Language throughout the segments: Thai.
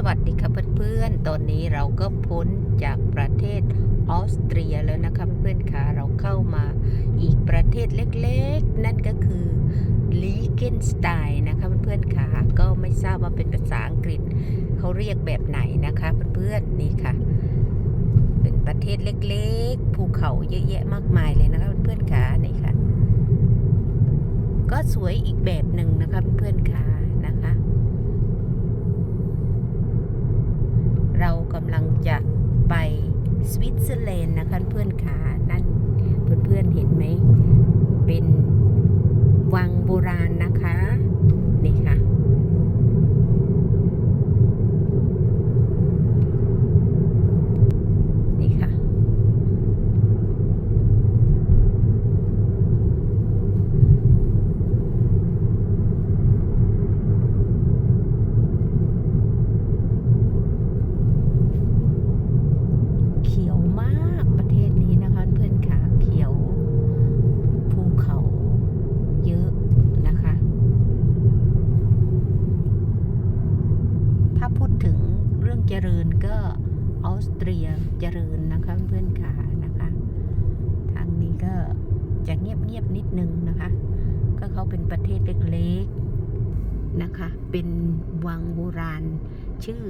สวัสดีครับเพื่อนๆ ตอนนี้เราก็พ้นจากประเทศออสเตรียแล้วนะคะเพื่อนๆค่ะเราเข้ามาอีกประเทศเล็กๆ นั่นก็คือลีเกนสไตน์นะคะเพื่อนๆค่ะก็ไม่ทราบว่าเป็นภาษาอังกฤษเขาเรียกแบบไหนนะคะเพื่อนๆนี่ค่ะ เป็นประเทศเล็กๆ ภูเขาเยอะแยะมากมายเลยนะคะเพื่อนๆค่ะนี่ค่ะ ก็สวยอีกแบบหนึ่งนะคะเพื่อนๆค่ะนะคะ เรากำลังจะไปสวิตเซอร์แลนด์นะคะเพื่อนขานั่นเพื่อนๆเห็นไหม เป็นวังโบราณนะคะ นี่ค่ะ นี่ค่ะ เขียวมากประเทศนี้นะคะเพื่อนค่ะเขียวภูเขาเยอะนะคะ ถ้าพูดถึง เรื่องเจริญก็ออสเตรียเจริญนะคะเพื่อนค่ะนะคะ ทางนี้ก็จะเงียบๆนิดนึงนะคะ ก็เขาเป็นประเทศเล็กๆนะคะ เป็นวังโบราณ ชื่อ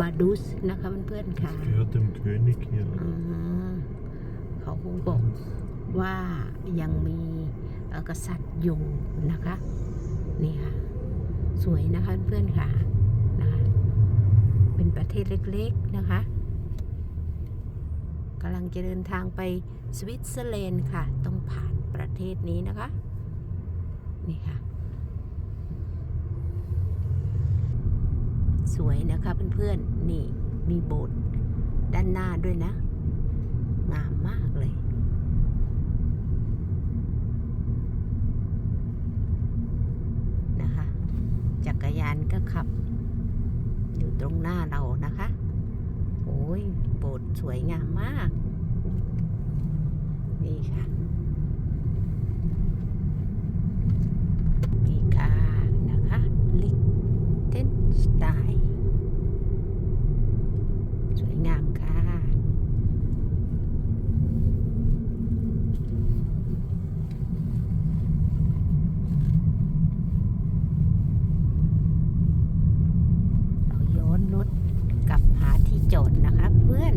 บาดุสนะคะเพื่อนๆค่ะ Gehört dem König hier. อืมเขาบอกว่ายังมีเอ่อกษัตริย์อยู่นะคะ นี่ค่ะ สวยนะคะเพื่อนค่ะนะคะเป็นประเท ศเล็กๆนะคะกำลังจะเดินทางไปสวิตเซอร์แลนด์ค่ะ ต้องผ่านประเทศนี้นะคะ นี่ค่ะ สวยนะคะเพื่อนๆ นี่มีโบสถ์ด้านหน้าด้วยนะ งามมากเลย นะคะ จักรยานก็ขับ อยู่ตรงหน้าเรานะคะโอ้ยโบสถ์สวยงามมาก นี่ค่ะ นี่ค่ะนะคะลิกเทนสไตน์สวยงามค่ะ เราย้อนรถกลับ โจทย์นะคะเพื่อน